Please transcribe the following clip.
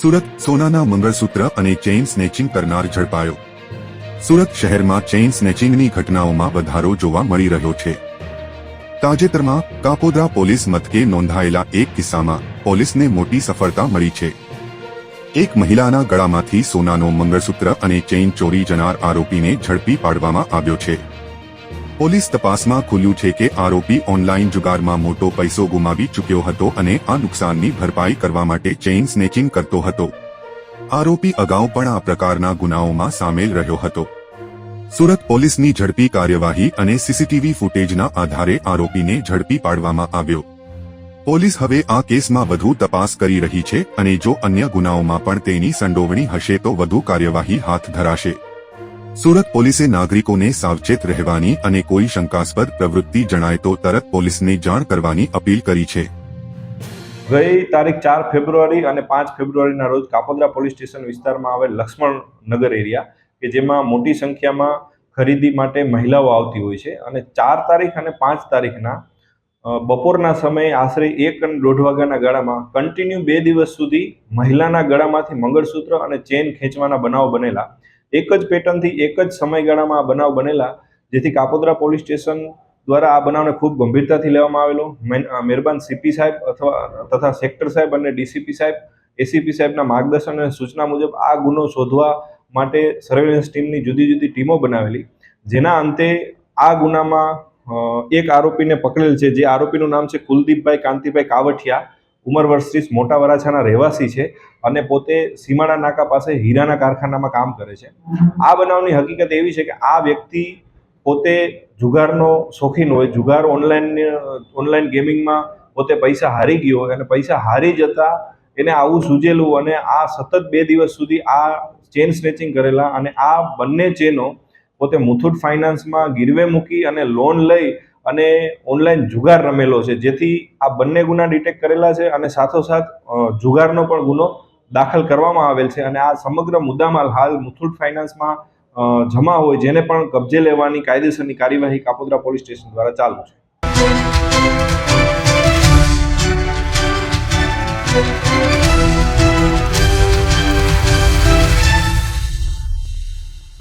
સુરત સોનાના મંગળસૂત્ર અને chain snatching કરનાર ઝડપાયો. સુરત શહેરમાં ચેઇન સ્નેચિંગની ઘટનાઓમાં વધારો જોવા મળી રહ્યો છે. તાજેતરમાં કાપોદ્રા પોલીસ મથકે નોંધાયેલા એક કિસ્સામાં પોલીસને મોટી સફળતા મળી છે. એક મહિલાના ગળામાંથી સોનાનો મંગળસૂત્ર અને ચેઇન ચોરી જનાર આરોપીને ઝડપી પાડવામાં આવ્યો છે. પોલીસ તપાસમાં ખુલ્યું છે કે આરોપી ઓનલાઈન જુગારમાં મોટો પૈસો ગુમાવી ચૂક્યો હતો અને આ નુકસાનની ભરપાઈ કરવા માટે ચેઇન સ્નેચિંગ કરતો હતો. આરોપી અગાઉ પણ આ પ્રકારના ગુનાઓમાં સામેલ રહ્યો હતો. સુરત પોલીસની ઝડપી કાર્યવાહી અને સીસીટીવી ફૂટેજના આધારે આરોપીને ઝડપી પાડવામાં આવ્યો. પોલીસ હવે આ કેસમાં વધુ તપાસ કરી રહી છે અને જો અન્ય ગુનાઓમાં પણ તેની સંડોવણી હશે તો વધુ કાર્યવાહી હાથ ધરાશે. સુરત પોલીસે નાગરિકોને સાવચેત રહેવાની અને કોઈ શંકાસ્પદ પ્રવૃત્તિ જણાય તો તરત પોલીસને જાણ કરવાની અપીલ કરી છે. ગઈ તારીખ ચાર ફેબ્રુઆરી અને પાંચ ફેબ્રુઆરીના રોજ કાપોદ્રા પોલીસ સ્ટેશન વિસ્તારમાં આવેલ લક્ષ્મણ નગર એરિયા, કે જેમાં મોટી સંખ્યામાં ખરીદી માટે મહિલાઓ આવતી હોય છે અને ચાર તારીખ અને પાંચ તારીખના બપોરના સમયે આશરે એક અને દોઢ વાગ્યાના ગાળામાં કન્ટિન્યુ બે દિવસ સુધી મહિલાના ગળામાંથી મંગળસૂત્ર અને ચેન ખેંચવાના બનાવ બનેલા એક જ પેટર્નથી એક જ સમયગાળામાં આ બનાવ બનેલા, જેથી કાપોદ્રા પોલીસ સ્ટેશન દ્વારા આ બનાવને ખૂબ ગંભીરતાથી લેવામાં આવેલો. મહેરબાન સીપી સાહેબ અથવા, તથા સેક્ટર સાહેબ અને ડીસીપી સાહેબ, એસીપી સાહેબના માર્ગદર્શન અને સૂચના મુજબ આ ગુનો શોધવા માટે સર્વેલન્સ ટીમની જુદી જુદી ટીમો બનાવેલી. જેના અંતે આ ગુનામાં એક આરોપીને પકડેલ છે, જે આરોપીનું નામ છે કુલદીપભાઈ કાંતિભાઈ કાવઠિયા. ઉંમર વર્ષ ત્રીસ મોટા વરાછાના રહેવાસી છે અને પોતે સીમાડા નાકા પાસે હીરાના કારખાનામાં કામ કરે છે. આ બનાવની હકીકત એવી છે કે આ વ્યક્તિ પોતે જુગારનો શોખીન હોય જુગાર ઓનલાઈન ઓનલાઈન ગેમિંગમાં પોતે પૈસા હારી ગયો હોય અને પૈસા હારી જતા એને આવું સૂજેલું અને આ સતત બે દિવસ સુધી આ ચેન સ્નેચિંગ કરેલા અને આ બંને ચેનો પોતે મુથુટ ફાઇનાન્સમાં ગીરવે મૂકી અને લોન લઈ અને ઓનલાઈન જુગાર રમેલો છે, જેથી આ બંને ગુના ડિટેક્ટ કરેલા છે અને સાથોસાથ જુગારનો પણ ગુનો દાખલ કરવામાં આવેલ છે અને આ સમગ્ર મુદ્દામાલ હાલ મુથુટ ફાઇનાન્સમાં જમા હોય, જેને પણ કબજે લેવાની કાયદેસરની કાર્યવાહી કાપોદ્રા પોલીસ સ્ટેશન દ્વારા ચાલુ છે.